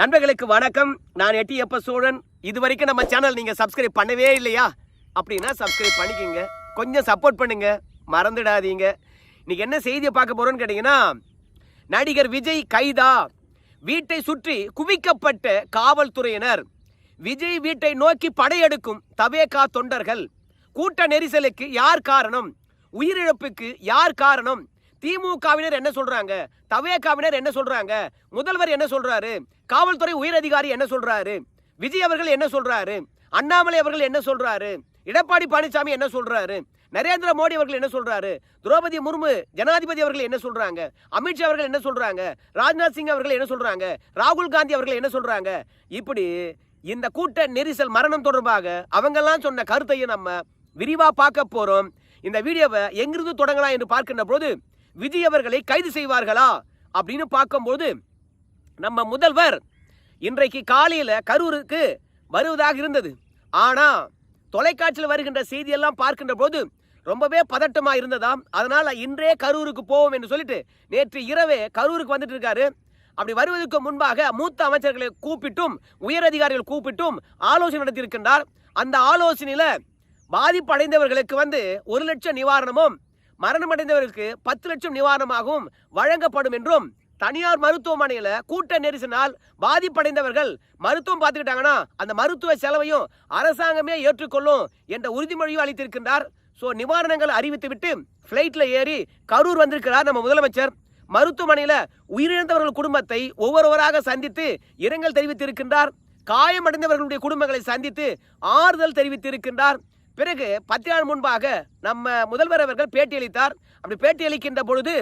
நண்பர்களுக்கு வணக்கம். நான் எட்டி எப்ப சோழன்? இது வரைக்கும் நம்ம சேனல் நீங்க சப்ஸ்கிரைப் பண்ணவே இல்லையா? அப்படின்னா சப்ஸ்கிரைப் பண்ணிக்கோங்க. கொஞ்சம் சப்போர்ட் பண்ணுங்க. மறந்துடாதீங்க. இன்னைக்கு என்ன செய்தியை பார்க்க போறோம்னு கேட்டீங்கன்னா நடிகர் விஜய் கைதா வீட்டை சுற்றி குவிக்கப்பட்ட காவல்துறையினர் விஜய் வீட்டை நோக்கி படையெடுக்கும் தவேகா தொண்டர்கள். கூட்ட நெரிசலுக்கு யார் காரணம்? உயிரிழப்புக்கு யார் காரணம்? திமுகவினர் என்ன சொல்றாங்க? தவேகாவினர் என்ன சொல்றாங்க? முதல்வர் என்ன சொல்றாரு? காவல்துறை உயர் அதிகாரி என்ன சொல்றாரு? விஜய் அவர்கள் என்ன சொல்றாரு? அண்ணாமலை அவர்கள் என்ன சொல்றாரு? எடப்பாடி பழனிசாமி என்ன சொல்றாரு? நரேந்திர மோடி அவர்கள் என்ன சொல்றாரு? திரௌபதி முர்மு ஜனாதிபதி அவர்கள் என்ன சொல்றாங்க? அமித்ஷா அவர்கள் என்ன சொல்றாங்க? ராஜ்நாத் சிங் அவர்கள் என்ன சொல்றாங்க? ராகுல் காந்தி அவர்கள் என்ன சொல்றாங்க? இப்படி இந்த கூட்ட நெரிசல் மரணம் தொடர்பாக அவங்கெல்லாம் சொன்ன கருத்தையும் நம்ம விரிவாக பார்க்க போறோம். இந்த வீடியோவை எங்கிருந்து தொடங்கலாம் என்று பார்க்கின்ற போது விஜய் அவர்களை கைது செய்வார்களா? அப்படின்னு பார்க்கும்போது நம்ம முதல்வர் இன்றைக்கு காலையில் கரூருக்கு வருவதாக இருந்தது. ஆனால் தொலைக்காட்சியில் வருகின்ற செய்தியெல்லாம் பார்க்கின்ற போது ரொம்பவே பதட்டமாக இருந்ததாம். அதனால் இன்றே கரூருக்கு போவோம் என்று சொல்லிட்டு நேற்று இரவே கரூருக்கு வந்துட்டு இருக்காரு. அப்படி வருவதற்கு முன்பாக மூத்த அமைச்சர்களை கூப்பிட்டும் உயரதிகாரிகள் கூப்பிட்டும் ஆலோசனை நடத்தியிருக்கின்றார். அந்த ஆலோசனையில் பாதிப்படைந்தவர்களுக்கு வந்து ஒரு லட்சம் நிவாரணமும் மரணமடைந்தவர்களுக்கு பத்து லட்சம் நிவாரணமாகவும் வழங்கப்படும் என்றும் தனியார் மருத்துவமனையில் கூட்ட நெரிசனால் பாதிப்படைந்தவர்கள் மருத்துவம் பார்த்துக்கிட்டாங்கன்னா அந்த மருத்துவ செலவையும் அரசாங்கமே ஏற்றுக்கொள்ளும் என்ற உறுதிமொழியும் அளித்திருக்கின்றார். ஸோ நிவாரணங்கள் அறிவித்துவிட்டு ஃப்ளைட்டில் ஏறி கரூர் வந்திருக்கிறார் நம்ம முதலமைச்சர். மருத்துவமனையில் உயிரிழந்தவர்கள் குடும்பத்தை ஒவ்வொருவராக சந்தித்து இரங்கல் தெரிவித்திருக்கின்றார். காயமடைந்தவர்களுடைய குடும்பங்களை சந்தித்து ஆறுதல் தெரிவித்திருக்கின்றார். பிறகு பத்து நாள் முன்பாக நம்ம முதல்வர் அவர்கள் பேட்டியளித்தார் அப்படி பேட்டியளிக்கின்ற பொழுது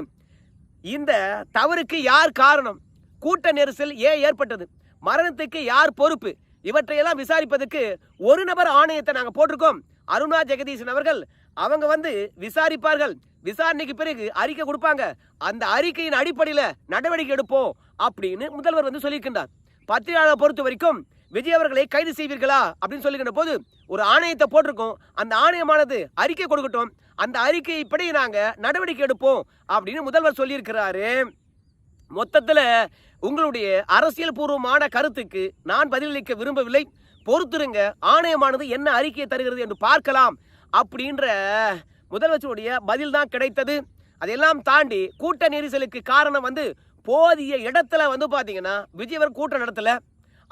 இந்த தவறுக்கு யார் காரணம்? கூட்ட நெரிசல் ஏன் ஏற்பட்டது? மரணத்துக்கு யார் பொறுப்பு? இவற்றையெல்லாம் விசாரிப்பதற்கு ஒரு நபர் ஆணையத்தை நாங்கள் போட்டிருக்கோம். அருணா ஜெகதீசன் அவர்கள். அவங்க வந்து விசாரிப்பார்கள். விசாரணைக்கு பிறகு அறிக்கை கொடுப்பாங்க. அந்த அறிக்கையின் அடிப்படையில் நடவடிக்கை எடுப்போம் அப்படின்னு முதல்வர் வந்து சொல்லியிருக்கின்றார். பத்திரிகையாளர் பொறுத்த வரைக்கும் விஜய் அவர்களை கைது செய்வீர்களா? அப்படின்னு சொல்லுகின்ற போது ஒரு ஆணையத்தை போட்டிருக்கோம். அந்த ஆணையமானது அறிக்கை கொடுக்கட்டும். அந்த அறிக்கைப்படி நாங்கள் நடவடிக்கை எடுப்போம் அப்படின்னு முதல்வர் சொல்லியிருக்கிறாரு. மொத்தத்தில் உங்களுடைய அரசியல் பூர்வமான கருத்துக்கு நான் பதிலளிக்க விரும்பவில்லை. பொறுத்திருங்க ஆணையமானது என்ன அறிக்கையை தருகிறது என்று பார்க்கலாம் அப்படின்ற முதலமைச்சருடைய பதில் தான் கிடைத்தது. அதையெல்லாம் தாண்டி கூட்ட நெரிசலுக்கு காரணம் வந்து போதிய இடத்துல வந்து பார்த்தீங்கன்னா விஜயவர் கூட்டம் நடத்தலை.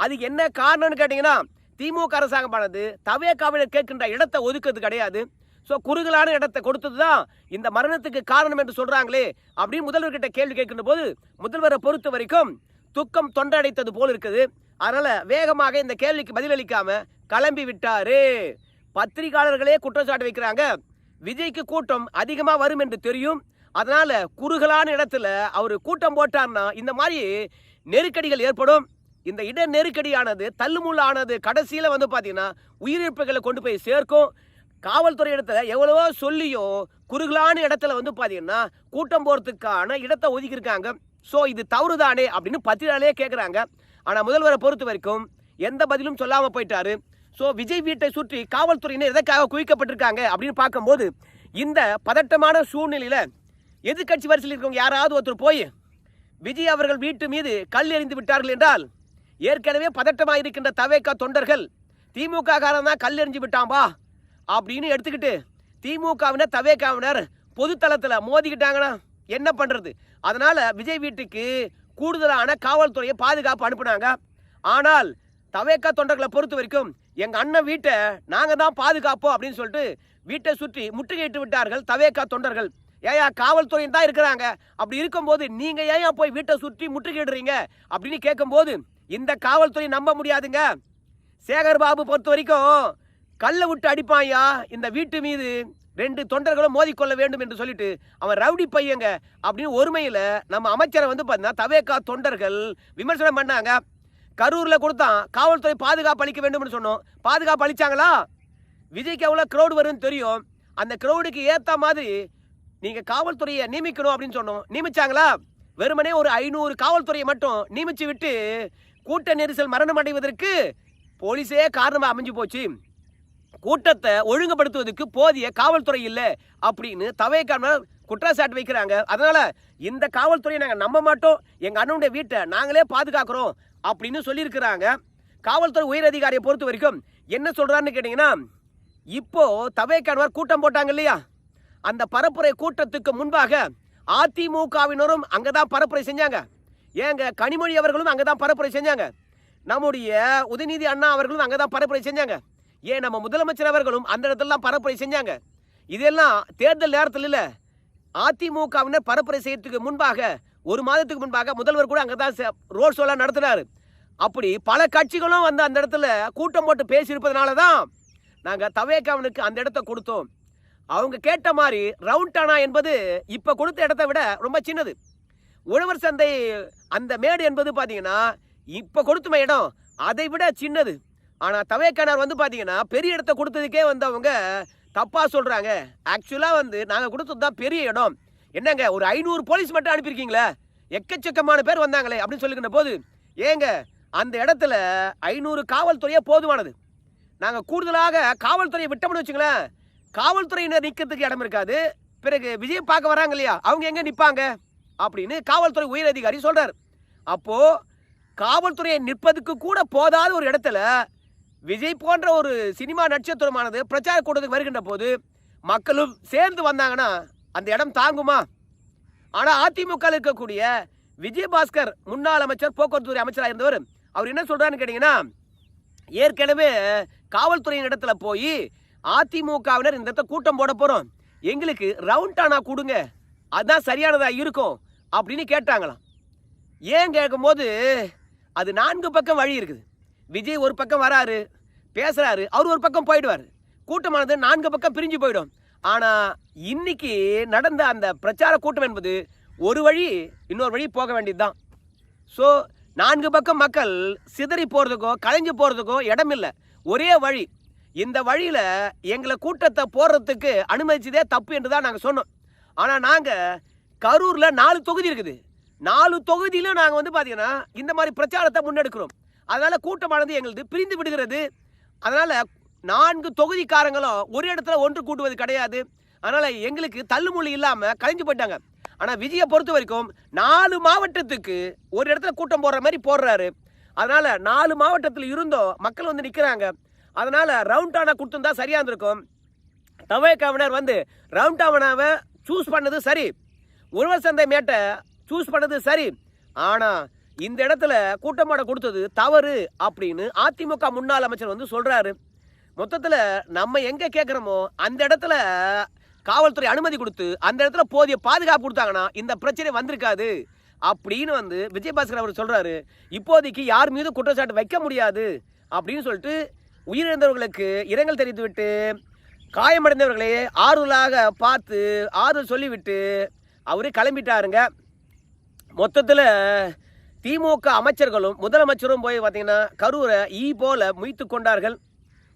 அதுக்கு என்ன காரணம்னு கேட்டிங்கன்னா திமுக அரசாங்கமானது தவேக்காவினர் கேட்கின்ற இடத்தை ஒதுக்குறது கிடையாது. ஸோ குறுகலான இடத்தை கொடுத்தது தான் இந்த மரணத்துக்கு காரணம் என்று சொல்கிறாங்களே அப்படின்னு முதல்வர்கிட்ட கேள்வி கேட்கின்ற போது முதல்வரை பொறுத்த வரைக்கும் துக்கம் தொண்டடைத்தது போல் இருக்குது. அதனால் வேகமாக இந்த கேள்விக்கு பதிலளிக்காமல் கிளம்பி விட்டாரு. பத்திரிகையாளர்களே குற்றச்சாட்டு வைக்கிறாங்க. விஜய்க்கு கூட்டம் அதிகமாக வரும் என்று தெரியும். அதனால் குறுகலான இடத்துல அவர் கூட்டம் போட்டார்னா இந்த மாதிரி நெருக்கடிகள் ஏற்படும். இந்த இட நெருக்கடியானது தள்ளுமுள்ளானது கடைசியில் வந்து பார்த்தீங்கன்னா உயிரிழப்புகளை கொண்டு போய் சேர்க்கும். காவல்துறை இடத்துல எவ்வளவோ சொல்லியும் குறுகலான இடத்துல வந்து பார்த்தீங்கன்னா கூட்டம் போகிறதுக்கான இடத்தை ஒதுக்கியிருக்காங்க. ஸோ இது தவறுதானே அப்படின்னு பத்திரிகையாலே கேட்குறாங்க ஆனால் முதல்வரை பொறுத்த வரைக்கும் எந்த பதிலும் சொல்லாமல் போயிட்டாரு. ஸோ விஜய் வீட்டை சுற்றி காவல்துறையினர் எதற்காக குவிக்கப்பட்டிருக்காங்க அப்படின்னு பார்க்கும்போது இந்த பதட்டமான சூழ்நிலையில் எதிர்க்கட்சி வரிசையில் இருக்கவங்க யாராவது ஒருத்தர் போய் விஜய் அவர்கள் வீட்டு மீது கல் எறிந்து விட்டார்கள் என்றால் ஏற்கனவே பதட்டமாக இருக்கின்ற தவேக்கா தொண்டர்கள் திமுக காரன் தான் கல் எறிஞ்சு விட்டாம்பா அப்படின்னு எடுத்துக்கிட்டு திமுகவினர் தவேக்காவினர் பொதுத்தளத்தில் மோதிக்கிட்டாங்கன்னா என்ன பண்ணுறது அதனால் விஜய் வீட்டுக்கு கூடுதலான காவல்துறையை பாதுகாப்பு அனுப்புனாங்க. ஆனால் தவேக்கா தொண்டர்களை பொறுத்த வரைக்கும் எங்கள் அண்ணன் வீட்டை நாங்கள் தான் பாதுகாப்போம் அப்படின்னு சொல்லிட்டு வீட்டை சுற்றி முற்றுகையிட்டு விட்டார்கள் தவேக்கா தொண்டர்கள். ஏயா காவல்துறையும் தான் இருக்கிறாங்க. அப்படி இருக்கும்போது நீங்கள் ஏன் போய் வீட்டை சுற்றி முற்றுகையிடுறீங்க அப்படின்னு கேட்கும்போது இந்த காவல்துறை நம்ப முடியாதுங்க. சேகர் பாபு பொறுத்த வரைக்கும் கல்லை விட்டு அடிப்பாயா இந்த வீட்டு மீது ரெண்டு தொண்டர்களும் மோதிக்கொள்ள வேண்டும் என்று சொல்லிட்டு அவன் ரவுடி பையங்க அப்படின்னு ஒருமையில் நம்ம அமைச்சரை வந்து பார்த்தீங்கன்னா தவேக்கா தொண்டர்கள் விமர்சனம் பண்ணாங்க. கரூரில் கொடுத்தான் காவல்துறை பாதுகாப்பு அளிக்க வேண்டும்னு சொன்னோம். பாதுகாப்பு அளிச்சாங்களா? விஜய்க்கு எவ்வளோ க்ரௌடு வரும்னு தெரியும். அந்த க்ரௌடுக்கு ஏற்ற மாதிரி நீங்கள் காவல்துறையை நியமிக்கணும் அப்படின்னு சொன்னோம். நியமிச்சாங்களா? வெறுமனே ஒரு ஐநூறு காவல்துறையை மட்டும் நியமிச்சு விட்டு கூட்ட நெரிசல் மரணம் அடைவதற்கு போலீஸே காரணமாக அமைஞ்சு போச்சு. கூட்டத்தை ஒழுங்குபடுத்துவதற்கு போதிய காவல்துறை இல்லை அப்படின்னு தவைக்கான குற்றச்சாட்டு வைக்கிறாங்க. அதனால இந்த காவல்துறையை நாங்கள் நம்ப மாட்டோம். எங்கள் அண்ணனுடைய வீட்டை நாங்களே பாதுகாக்கிறோம் அப்படின்னு சொல்லியிருக்கிறாங்க. காவல்துறை உயரதிகாரியை பொறுத்த வரைக்கும் என்ன சொல்கிறான்னு கேட்டிங்கன்னா இப்போ தவைக்கானவர் கூட்டம் போட்டாங்க இல்லையா? அந்த பரப்புரை கூட்டத்துக்கு முன்பாக அதிமுகவினரும் அங்கே தான் பரப்புரை செஞ்சாங்க. ஏங்க கனிமொழி அவர்களும் அங்கே தான் பரப்புரை செஞ்சாங்க. நம்முடைய உதயநிதி அண்ணா அவர்களும் அங்கே தான் பரப்புரை செஞ்சாங்க. ஏன் நம்ம முதலமைச்சர் அவர்களும் அந்த இடத்துலலாம் பரப்புரை செஞ்சாங்க. இதெல்லாம் தேர்தல் நேரத்தில் இல்லை. அதிமுகவினர் பரப்புரை செய்யறதுக்கு முன்பாக ஒரு மாதத்துக்கு முன்பாக முதல்வர் கூட அங்கே தான் ரோட் ஷோலாம் நடத்தினாரு. அப்படி பல கட்சிகளும் வந்து அந்த இடத்துல கூட்டம் போட்டு பேசியிருப்பதனால தான் நாங்கள் தவேக்காவனுக்கு அந்த இடத்த கொடுத்தோம். அவங்க கேட்ட மாதிரி ரவுண்டானா என்பது இப்போ கொடுத்த இடத்த விட ரொம்ப சின்னது. உழவர் சந்தை அந்த மேடு என்பது பார்த்தீங்கன்னா இப்போ கொடுத்தும இடம். அதை விட சின்னது. ஆனால் தவேக்கானார் வந்து பார்த்தீங்கன்னா பெரிய இடத்த கொடுத்ததுக்கே வந்து அவங்க தப்பாக சொல்கிறாங்க ஆக்சுவலாக வந்து நாங்கள் கொடுத்தது தான் பெரிய இடம். என்னங்க ஒரு ஐநூறு போலீஸ் மட்டும் அனுப்பியிருக்கீங்களே? எக்கச்சக்கமான பேர் வந்தாங்களே அப்படின்னு சொல்லிக்கிற போது ஏங்க அந்த இடத்துல ஐநூறு காவல்துறையே போதுமானது. நாங்கள் கூடுதலாக காவல்துறையை விட்டோம்னு வச்சுங்களேன் காவல்துறையினர் நிற்கிறதுக்கு இடம் இருக்காது. பிறகு விஜயம் பார்க்க வராங்க இல்லையா? அவங்க எங்கே நிற்பாங்க அப்படின்னு காவல்துறை உயர் அதிகாரி சொல்கிறார் அப்போது காவல்துறையை நிற்பதுக்கு கூட போதாத ஒரு இடத்துல விஜய் போன்ற ஒரு சினிமா நட்சத்திரமானது பிரச்சார கூட்டத்துக்கு வருகின்ற போது மக்களும் சேர்ந்து வந்தாங்கன்னா அந்த இடம் தாங்குமா? ஆனால் அதிமுக இருக்கக்கூடிய விஜயபாஸ்கர் முன்னாள் அமைச்சர் போக்குவரத்து துறை அமைச்சராக இருந்தவர் அவர் என்ன சொல்கிறான்னு கேட்டிங்கன்னா ஏற்கனவே காவல்துறையின் இடத்துல போய் அதிமுகவினர் இந்த இடத்த கூட்டம் போட போகிறோம் எங்களுக்கு ரவுண்டானா கொடுங்க. அதுதான் சரியானதாக இருக்கும். அப்படின்னு கேட்டாங்களாம். ஏன் கேட்கும்போது அது நான்கு பக்கம் வழி இருக்குது. விஜய் ஒரு பக்கம் வராரு பேசுகிறாரு அவர் ஒரு பக்கம் போயிடுவார். கூட்டமானது நான்கு பக்கம் பிரிஞ்சு போயிடும். ஆனால் இன்னைக்கு நடந்த அந்த பிரச்சார கூட்டம் என்பது ஒரு வழி இன்னொரு வழி போக வேண்டியதுதான். ஸோ நான்கு பக்கம் மக்கள் சிதறி போகிறதுக்கோ கலைஞ்சு போகிறதுக்கோ இடம் இல்லை. ஒரே வழி. இந்த வழியில் எங்களை கூட்டத்தை போடுறதுக்கு அனுமதிச்சதே தப்பு என்று தான் நாங்கள் சொன்னோம். ஆனால் நாங்கள் கரூரில் நாலு தொகுதி இருக்குது. நாலு தொகுதியிலும் நாங்கள் வந்து பார்த்தீங்கன்னா இந்த மாதிரி பிரச்சாரத்தை முன்னெடுக்கிறோம். அதனால் கூட்டமானது எங்களுது பிரிந்து விடுகிறது. அதனால் நான்கு தொகுதிக்காரங்களும் ஒரு இடத்துல ஒன்று கூட்டுவது கிடையாது. அதனால் எங்களுக்கு தள்ளுமொழி இல்லாமல் கலைஞ்சு போயிட்டாங்க. ஆனால் விஜயை பொறுத்த வரைக்கும் நாலு மாவட்டத்துக்கு ஒரு இடத்துல கூட்டம் போடுற மாதிரி போடுறாரு. அதனால் நாலு மாவட்டத்தில் இருந்தோம் மக்கள் வந்து நிற்கிறாங்க அதனால் ரவுண்டானா கொடுத்துருந்தா சரியாக இருந்திருக்கும். தவேக்காவினர் வந்து ரவுண்டாவனாவை சூஸ் பண்ணது சரி. உழவர் சந்தை மேட்டை சூஸ் பண்ணது சரி. ஆனால் இந்த இடத்துல கூட்டமாட கொடுத்தது தவறு அப்படின்னு அதிமுக முன்னாள் அமைச்சர் வந்து சொல்கிறாரு மொத்தத்தில் நம்ம எங்கே கேட்குறோமோ அந்த இடத்துல காவல்துறை அனுமதி கொடுத்து அந்த இடத்துல போதிய பாதுகாப்பு கொடுத்தாங்கன்னா இந்த பிரச்சனை வந்திருக்காது அப்படின்னு வந்து விஜயபாஸ்கர் அவர் சொல்கிறாரு இப்போதைக்கு யார் மீதும் குற்றச்சாட்டு வைக்க முடியாது அப்படின்னு சொல்லிட்டு உயிரிழந்தவர்களுக்கு இரங்கல் தெரிவித்துவிட்டு காயமடைந்தவர்களை ஆறுதலாக பார்த்து ஆறுதல் சொல்லிவிட்டு அவரே கிளம்பிட்டாருங்க. மொத்தத்தில் திமுக அமைச்சர்களும் முதலமைச்சரும் போய் பார்த்தீங்கன்னா கரூரை ஈ போல முய்த்து கொண்டார்கள்.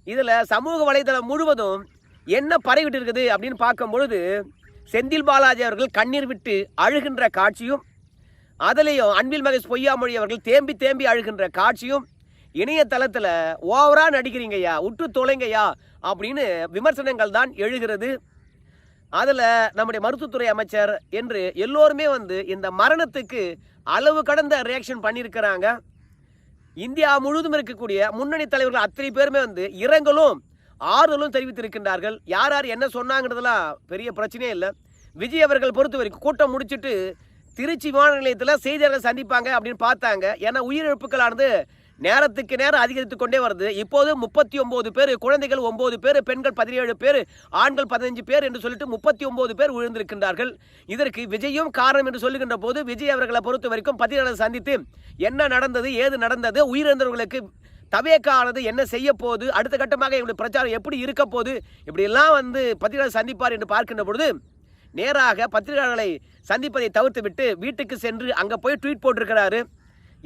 இதில் சமூக வலைதளம் முழுவதும் என்ன பரவிட்டு இருக்குது அப்படின்னு பார்க்கும் பொழுது செந்தில் பாலாஜி அவர்கள் கண்ணீர் விட்டு அழுகின்ற காட்சியும் அதுலேயும் அன்பில் மகேஷ் பொய்யாமொழி அவர்கள் தேம்பி தேம்பி அழுகின்ற காட்சியும் இணையதளத்தில் ஓவராக நடிக்கிறீங்கய்யா உற்று தொலைங்கய்யா அப்படின்னு விமர்சனங்கள் தான் எழுகிறது. அதில் நம்முடைய மருத்துவத்துறை அமைச்சர் என்று எல்லோருமே வந்து இந்த மரணத்துக்கு அளவு கடந்த ரியாக்ஷன் பண்ணியிருக்கிறாங்க. இந்தியா முழுவதும் இருக்கக்கூடிய முன்னணி தலைவர்கள் அத்தனை பேருமே வந்து இரங்கலும் ஆறுதலும் தெரிவித்திருக்கின்றார்கள். யார் யார் என்ன சொன்னாங்கிறதுலாம் பெரிய பிரச்சனையே இல்லை. விஜய் அவர்கள் பொறுத்த வரைக்கும் கூட்டம் முடிச்சுட்டு திருச்சி விமான நிலையத்தில் செய்தியாளர்கள் சந்திப்பாங்க அப்படின்னு பார்த்தாங்க. ஏன்னா உயிரிழப்புகளானது நேரத்துக்கு நேரம் அதிகரித்து கொண்டே வருது. இப்போது முப்பத்தி ஒன்பது பேர் குழந்தைகள் ஒன்பது பேர் பெண்கள் பதினேழு பேர் ஆண்கள் பதினஞ்சு பேர் என்று சொல்லிட்டு முப்பத்தி ஒன்பது பேர் விழுந்திருக்கின்றார்கள் இதற்கு விஜயும் காரணம் என்று சொல்லுகின்ற போது விஜய் அவர்களை பொறுத்த வரைக்கும் பதினாளர் சந்தித்து என்ன நடந்தது ஏது நடந்தது உயிரிழந்தவர்களுக்கு தவேக்கானது என்ன செய்ய போகுது அடுத்த கட்டமாக எங்களுடைய பிரச்சாரம் எப்படி இருக்க போகுது இப்படியெல்லாம் வந்து பத்திரிகையாளர் சந்திப்பார் என்று பார்க்கின்ற பொழுது நேராக பத்திரிகையாளர்களை சந்திப்பதை தவிர்த்து விட்டு வீட்டுக்கு சென்று அங்கே போய் ட்வீட் போட்டிருக்கிறாரு.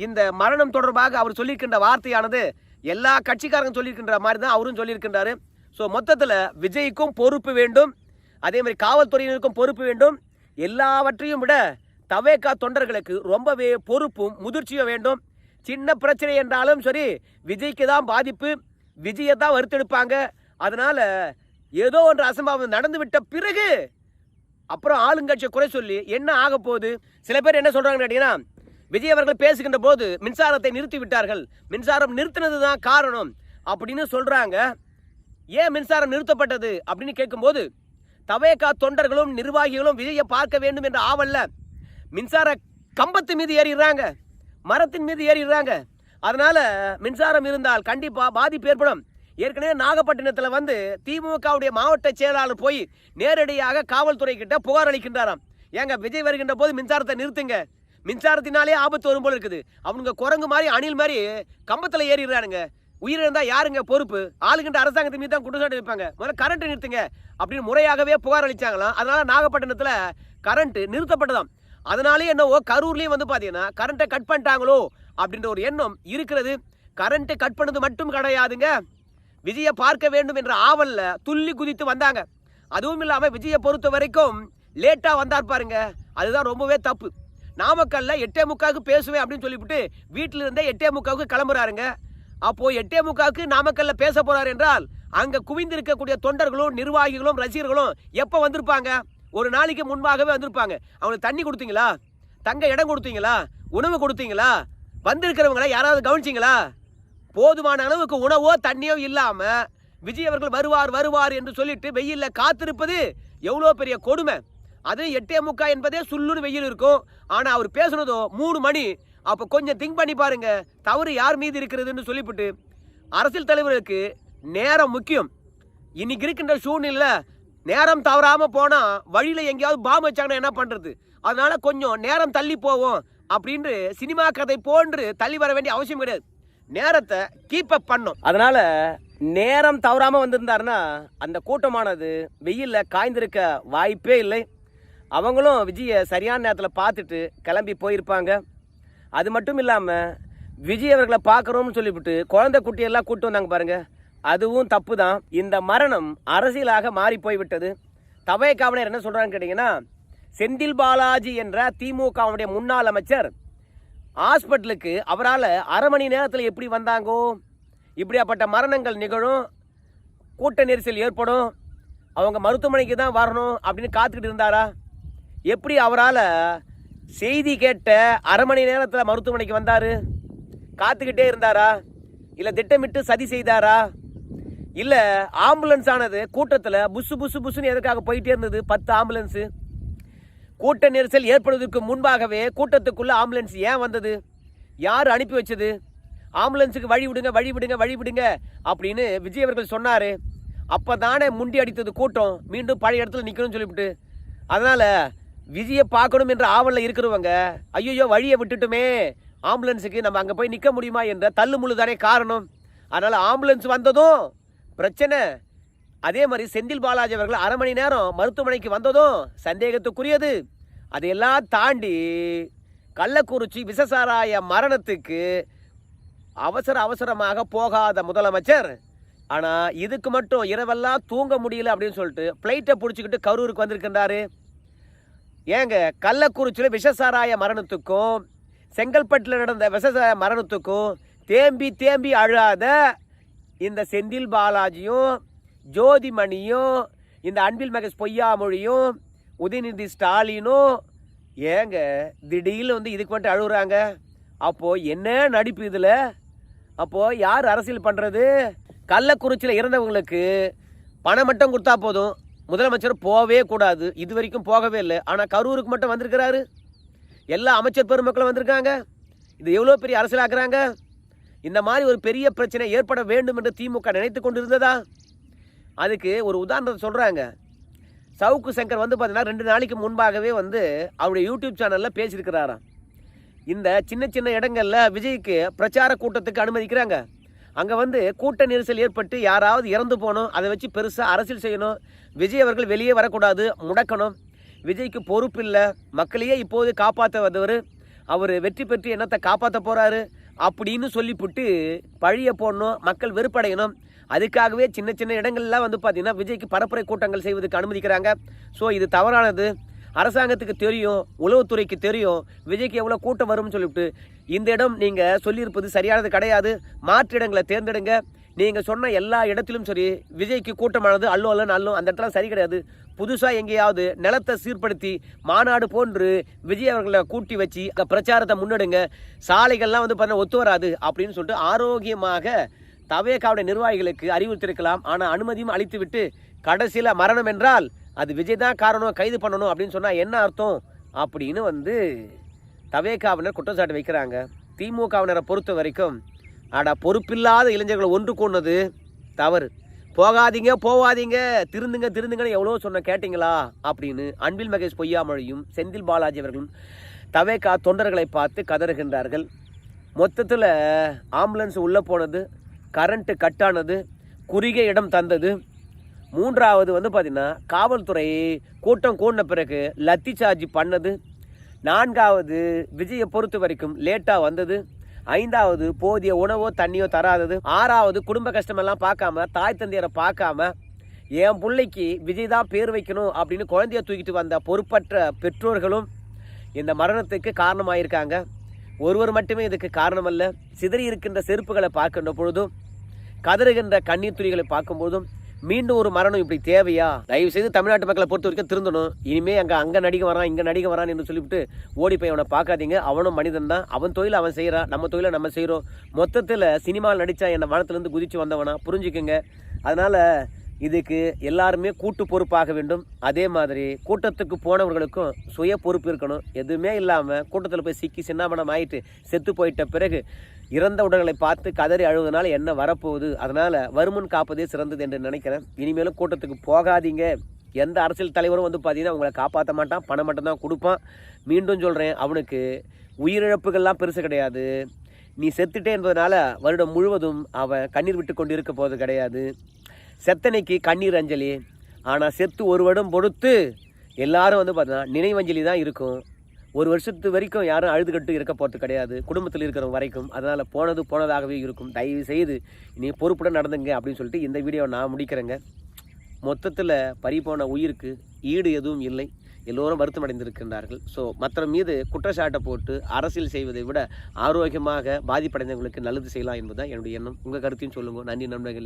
இந்த மரணம் தொடர்பாக அவர் சொல்லியிருக்கின்ற வார்த்தையானது எல்லா கட்சிக்காரங்க சொல்லியிருக்கின்ற மாதிரி தான் அவரும் சொல்லியிருக்கின்றாரு. ஸோ மொத்தத்தில் விஜய்க்கும் பொறுப்பு வேண்டும். அதே மாதிரி காவல்துறையினருக்கும் பொறுப்பு வேண்டும். எல்லாவற்றையும் விட தவேகா தொண்டர்களுக்கு ரொம்பவே பொறுப்பும் முதிர்ச்சியும் வேண்டும். சின்ன பிரச்சனை என்றாலும் சரி விஜய்க்கு தான் பாதிப்பு. விஜயை தான் வறுத்தெடுப்பாங்க. அதனால் ஏதோ ஒன்று அசம்பாவம் நடந்து விட்ட பிறகு அப்புறம் ஆளுங்கட்சியை குறை சொல்லி என்ன ஆக போகுது? சில பேர் என்ன சொல்கிறாங்கன்னு கேட்டிங்கன்னா விஜய் அவர்கள் பேசுகின்ற போது மின்சாரத்தை நிறுத்தி விட்டார்கள். மின்சாரம் நிறுத்தினது தான் காரணம் அப்படின்னு சொல்றாங்க. ஏன் மின்சாரம் நிறுத்தப்பட்டது அப்படின்னு கேட்கும்போது தவேகா தொண்டர்களும் நிர்வாகிகளும் விஜயை பார்க்க வேண்டும் என்ற ஆவல்ல மின்சார கம்பத்து மீது ஏறிடுறாங்க. மரத்தின் மீது ஏறிடுறாங்க. அதனால மின்சாரம் இருந்தால் கண்டிப்பா பாதிப்பு ஏற்படும். ஏற்கனவே நாகப்பட்டினத்தில் வந்து திமுகவுடைய மாவட்ட செயலாளர் போய் நேரடியாக காவல்துறை கிட்ட புகார் அளிக்கின்றாராம். ஏங்க விஜய் வருகின்ற போது மின்சாரத்தை நிறுத்துங்க. மின்சாரத்தினாலே ஆபத்து வரும் போல இருக்குது. அவனுங்க குரங்கு மாதிரி அணில் மாதிரி கம்பத்தில் ஏறிடுறானுங்க. உயிரிழந்தா யாருங்க பொறுப்பு? ஆளுகின்ற அரசாங்கத்தின் மீது தான் குற்றச்சாட்டு வைப்பாங்க. முதல்ல கரண்ட் நிறுத்துங்க. அப்படின்னு முறையாகவே புகார் அளிச்சாங்களாம். அதனால நாகப்பட்டினத்தில் கரண்ட் நிறுத்தப்பட்டதாம். அதனாலே என்னவோ கரூர்லேயும் வந்து பார்த்தீங்கன்னா கரண்ட்டை கட் பண்ணிட்டாங்களோ அப்படின்ற ஒரு எண்ணம் இருக்கிறது. கரண்ட்டு கட் பண்ணது மட்டும் கிடையாதுங்க. விஜயை பார்க்க வேண்டும் என்ற ஆவலில் துள்ளி குதித்து வந்தாங்க. அதுவும் இல்லாமல் விஜயை பொறுத்த வரைக்கும் லேட்டாக வந்தார் பாருங்க. அதுதான் ரொம்பவே தப்பு. நாமக்கல்ல எட்டே முக்காவுக்கு பேசுவேன் அப்படின்னு சொல்லிவிட்டு வீட்டில இருந்தே எட்டே முக்காவுக்கு கிளம்புறாருங்க. அப்போ எட்டே முக்காவுக்கு நாமக்கல்ல பேச போறார் என்றால் அங்க குவிந்திருக்கக்கூடிய தொண்டர்களும் நிர்வாகிகளும் ரசிகர்களும் எப்போ வந்திருப்பாங்க? ஒரு நாளைக்கு முன்பாகவே வந்திருப்பாங்க. அவங்களுக்கு தண்ணி கொடுத்தீங்களா? தங்க இடம் கொடுத்தீங்களா? உணவு கொடுத்தீங்களா? வந்திருக்கிறவங்கள யாராவது கவனிச்சிங்களா? போதுமான அளவுக்கு உணவோ தண்ணியோ இல்லாம விஜய் அவர்கள் வருவார் வருவார் என்று சொல்லிட்டு வெயில்ல காத்திருப்பது எவ்வளோ பெரிய கொடுமை. அது எட்டே முக்கா என்பதே சுல்லுன்னு வெயில் இருக்கும். ஆனால் அவர் பேசுனதோ மூணு மணி. அப்போ கொஞ்சம் திங்க் பண்ணி பாருங்க. தவறு யார் மீது இருக்கிறதுன்னு சொல்லிவிட்டு அரசியல் தலைவர்களுக்கு நேரம் முக்கியம். இன்னைக்கு இருக்கின்ற சூழ்நிலை நேரம் தவறாமல் போனால் வழியில் எங்கேயாவது பாம்பு வச்சாங்கன்னா என்ன பண்ணுறது அதனால கொஞ்சம் நேரம் தள்ளி போவோம் அப்படின்ட்டு சினிமா கதை போன்று தள்ளி வர வேண்டிய அவசியம் கிடையாது. நேரத்தை கீப் அப் பண்ணும். அதனால நேரம் தவறாமல் வந்திருந்தாருன்னா அந்த கூட்டமானது வெயிலில் காய்ந்திருக்க வாய்ப்பே இல்லை. அவங்களும் விஜயை சரியான நேரத்தில் பார்த்துட்டு கிளம்பி போயிருப்பாங்க. அது மட்டும் இல்லாமல் விஜய் அவர்களை பார்க்குறோம்னு சொல்லிவிட்டு குழந்தை குட்டியெல்லாம் கூட்டு வந்தாங்க பாருங்கள் அதுவும் தப்பு தான் இந்த மரணம் அரசியலாக மாறி போய்விட்டது. தவய காவலர் என்ன சொல்கிறான்னு கேட்டிங்கன்னா செந்தில் பாலாஜி என்ற திமுகவுடைய முன்னாள் அமைச்சர் ஹாஸ்பிட்டலுக்கு அவரால் அரை மணி நேரத்தில் எப்படி வந்தாங்கோ? இப்படியாப்பட்ட மரணங்கள் நிகழும். கூட்ட நெரிசல் ஏற்படும். அவங்க மருத்துவமனைக்கு தான் வரணும் அப்படின்னு காத்துக்கிட்டு இருந்தாரா? எப்படி அவரால் செய்தி கேட்ட அரை மணி நேரத்தில் மருத்துவமனைக்கு வந்தார்? காத்துக்கிட்டே இருந்தாரா? இல்லை திட்டமிட்டு சதி செய்தாரா? இல்லை ஆம்புலன்ஸ் ஆனது கூட்டத்தில் புசு புசு புசுன்னு எதுக்காக போயிட்டே இருந்தது? பத்து ஆம்புலன்ஸு கூட்ட நெரிசல் ஏற்படுவதற்கு முன்பாகவே கூட்டத்துக்குள்ளே ஆம்புலன்ஸ் ஏன் வந்தது? யார் அனுப்பி வச்சது? ஆம்புலன்ஸுக்கு வழி விடுங்க வழி விடுங்க வழி விடுங்க அப்படின்னு விஜய் அவர்கள் சொன்னார். அப்போ தானே முண்டி அடித்தது கூட்டம். மீண்டும் பழைய இடத்துல நிற்கணும்னு சொல்லிவிட்டு. அதனால் விஜயை பார்க்கணும் என்ற ஆவலில் இருக்கிறவங்க ஐயோ வழியை விட்டுட்டுமே ஆம்புலன்ஸுக்கு நம்ம அங்கே போய் நிற்க முடியுமா என்ற தள்ளுமுள்ளு தானே காரணம். அதனால் ஆம்புலன்ஸ் வந்ததும் பிரச்சனை. அதே மாதிரி செந்தில் பாலாஜி அவர்கள் அரை மணி நேரம் மருத்துவமனைக்கு வந்ததும் சந்தேகத்துக்குரியது. அதையெல்லாம் தாண்டி கள்ளக்குறிச்சி விசசாராய மரணத்துக்கு அவசர அவசரமாக போகாத முதலமைச்சர். ஆனால் இதுக்கு மட்டும் இரவெல்லாம் தூங்க முடியல அப்படின்னு சொல்லிட்டு ஃப்ளைட்டை பிடிச்சிக்கிட்டு கரூருக்கு வந்திருக்கின்றாரு. ஏங்க கள்ளக்குறிச்சியில் விஷசாராய மரணத்துக்கும் செங்கல்பட்டில் நடந்த விஷசாராய மரணத்துக்கும் தேம்பி தேம்பி அழாத இந்த செந்தில் பாலாஜியும் ஜோதிமணியும் இந்த அன்பில் மகேஷ் பொய்யாமொழியும் உதயநிதி ஸ்டாலினும் ஏங்க திடீர்னு வந்து இதுக்கு மட்டும் அழுகுறாங்க. அப்போது என்ன நடிப்பு இதில்? அப்போது யார் அரசியல் பண்ணுறது கள்ளக்குறிச்சியில் இறந்தவங்களுக்கு பணம் மட்டும் கொடுத்தா போதும். முதலமைச்சர் போகவே கூடாது. இது வரைக்கும் போகவே இல்லை. ஆனால் கரூருக்கு மட்டும் வந்திருக்கிறாரு. எல்லா அமைச்சர் பெருமக்களும் வந்திருக்காங்க. இது எவ்வளோ பெரிய அரசியலாக்குறாங்க இந்த மாதிரி ஒரு பெரிய பிரச்சனை ஏற்பட வேண்டும் என்று திமுக நினைத்து கொண்டு இருந்ததா அதுக்கு ஒரு உதாரணத்தை சொல்கிறாங்க சவுக்கு சங்கர் வந்து பார்த்தீங்கன்னா ரெண்டு நாளைக்கு முன்பாகவே வந்து அவருடைய யூடியூப் சேனலில் பேசியிருக்கிறாராம். இந்த சின்ன சின்ன இடங்களில் விஜய்க்கு பிரச்சார கூட்டத்துக்கு அனுமதிக்கிறாங்க. அங்கே வந்து கூட்ட நெரிசல் ஏற்பட்டு யாராவது இறந்து போகணும் அதை வச்சு பெருசாக அரசியல் செய்யணும். விஜய் அவர்கள் வெளியே வரக்கூடாது முடக்கணும். விஜய்க்கு பொறுப்பு இல்லை. மக்களையே இப்போது காப்பாற்ற வந்தவர் அவர் வெற்றி பெற்று என்னத்தை காப்பாற்ற போகிறாரு அப்படின்னு சொல்லிவிட்டு பழிய போடணும் மக்கள் வெறுப்படையணும். அதுக்காகவே சின்ன சின்ன இடங்கள்லாம் வந்து பார்த்திங்கன்னா விஜய்க்கு பரப்புரை கூட்டங்கள் செய்வதற்கு அனுமதிக்கிறாங்க. ஸோ இது தவறானது. அரசாங்கத்துக்கு தெரியும் உளவுத்துறைக்கு தெரியும் விஜய்க்கு எவ்வளோ கூட்டம் வரும்னு சொல்லிவிட்டு இந்த இடம் நீங்கள் சொல்லியிருப்பது சரியானது கிடையாது. மாற்று இடங்களை தேர்ந்தெடுங்க. நீங்கள் சொன்ன எல்லா இடத்திலும் சரி விஜய்க்கு கூட்டமானது அல்லோ அல்ல நல்லோ அந்த இடத்துல சரி கிடையாது. புதுசாக எங்கேயாவது நிலத்தை சீர்படுத்தி மாநாடு போன்று விஜய் அவர்களை கூட்டி வச்சு பிரச்சாரத்தை முன்னெடுங்க. சாலைகள்லாம் வந்து பார்த்தா ஒத்து வராது அப்படின்னு சொல்லிட்டு ஆரோக்கியமாக தவேகாவுடைய நிர்வாகிகளுக்கு அறிவுறுத்திருக்கலாம் ஆனால் அனுமதியும் அளித்துவிட்டு கடைசியில் மரணம் என்றால் அது விஜய் தான் காரணம் கைது பண்ணணும் அப்படின்னு சொன்னால் என்ன அர்த்தம்? அப்படின்னு வந்து தவேகாவினர் குற்றச்சாட்டு வைக்கிறாங்க. திமுகவினரை பொறுத்த வரைக்கும் ஆடா பொறுப்பில்லாத இளைஞர்களை ஒன்று கொண்டது தவறு. போகாதீங்க போகாதீங்க திருந்துங்க திருந்துங்கன்னு எவ்வளோ சொன்ன கேட்டிங்களா? அப்படின்னு அன்பில் மகேஷ் பொய்யாமொழியும் செந்தில் பாலாஜி அவர்களும் தவேகா தொண்டர்களை பார்த்து கதறுகின்றார்கள். மொத்தத்தில் ஆம்புலன்ஸ் உள்ளே போனது கரண்ட்டு கட்டானது குறுகிய இடம் தந்தது. மூன்றாவது வந்து பார்த்திங்கன்னா காவல்துறை கூட்டம் கூடின பிறகு லத்தி சார்ஜ் பண்ணது. நான்காவது விஜயை பொறுத்த வரைக்கும் லேட்டாக வந்தது. ஐந்தாவது போதிய உணவோ தண்ணியோ தராதது. ஆறாவது குடும்ப கஷ்டமெல்லாம் பார்க்காம தாய் தந்தையரை பார்க்காம என் பிள்ளைக்கு விஜய் தான் பேர் வைக்கணும் அப்படின்னு குழந்தைய தூக்கிட்டு வந்த பொறுப்பற்ற பெற்றோர்களும் இந்த மரணத்துக்கு காரணமாயிருக்காங்க. ஒருவர் மட்டுமே இதுக்கு காரணமல்ல. சிதறி இருக்கின்ற செருப்புகளை பார்க்கின்ற பொழுதும் கதறுகின்ற கண்ணீர் துளிகளை பார்க்கும்போதும் மீண்டும் ஒரு மரணம் இப்படி தேவையா? தயவு செய்து தமிழ்நாட்டு மக்களை பொறுத்த வரைக்கும் திருந்தணும். இனிமே அங்க அங்க நடிக்க வரான் இங்க நடிக்க வரான் என்று சொல்லிவிட்டு ஓடி போய் அவனை பார்க்காதீங்க. அவனும் மனிதன் தான். அவன் தொழில் அவன் செய்கிறான் நம்ம தொழிலை நம்ம செய்கிறோம் மொத்தத்தில் சினிமாவில் நடித்தா என்ன வானத்திலேருந்து குதிச்சு வந்தவனா? புரிஞ்சுக்குங்க. அதனால இதுக்கு எல்லாருமே கூட்டு பொறுப்பாக வேண்டும். அதே மாதிரி கூட்டத்துக்கு போனவர்களுக்கும் சுய பொறுப்பு இருக்கணும். எதுவுமே இல்லாமல் கூட்டத்தில் போய் சிக்கி சின்னாமணம் ஆயிட்டு செத்து போயிட்ட பிறகு இறந்த உடல்களை பார்த்து கதறி அழுவதனால என்ன வரப்போகுது? அதனால் வருமுன் காப்பதே சிறந்தது என்று நினைக்கிறேன். இனிமேலும் கூட்டத்துக்கு போகாதீங்க. எந்த அரசியல் தலைவரும் வந்து பார்த்தீங்கன்னா உங்களை காப்பாற்ற மாட்டான் பணம் மட்டும்தான் கொடுப்பான். மீண்டும் சொல்கிறேன் அவனுக்கு உயிரிழப்புகள்லாம் பெருசு கிடையாது. நீ செத்துட்டே என்பதனால வருடம் முழுவதும் அவன் கண்ணீர் விட்டு கொண்டு இருக்க கிடையாது. செத்தனைக்கு கண்ணீர் அஞ்சலி. ஆனால் செத்து ஒரு வருடம் பொறுத்து எல்லாரும் வந்து பார்த்தீங்கன்னா நினைவஞ்சலி தான் இருக்கும். ஒரு வருஷத்து வரைக்கும் யாரும் அழுதுகட்டு இருக்க போகிறது கிடையாது. குடும்பத்தில் இருக்கிற வரைக்கும். அதனால் போனது போனதாகவே இருக்கும். தயவு செய்து நீ பொறுப்புடன் நடந்துங்க அப்படின்னு சொல்லிட்டு இந்த வீடியோவை நான் முடிக்கிறேங்க. மொத்தத்தில் பறிபோன உயிருக்கு ஈடு எதுவும் இல்லை. எல்லோரும் வருத்தம் அடைந்திருக்கின்றார்கள் ஸோ மற்ற மீது குற்றச்சாட்டை போட்டு அரசியல் செய்வதை விட ஆரோக்கியமாக பாதிப்படைந்தவங்களுக்கு நல்லது செய்யலாம் என்பதுதான் என்னுடைய எண்ணம். உங்கள் கருத்தையும் சொல்லுங்கள் நன்றி நண்பர்கள்.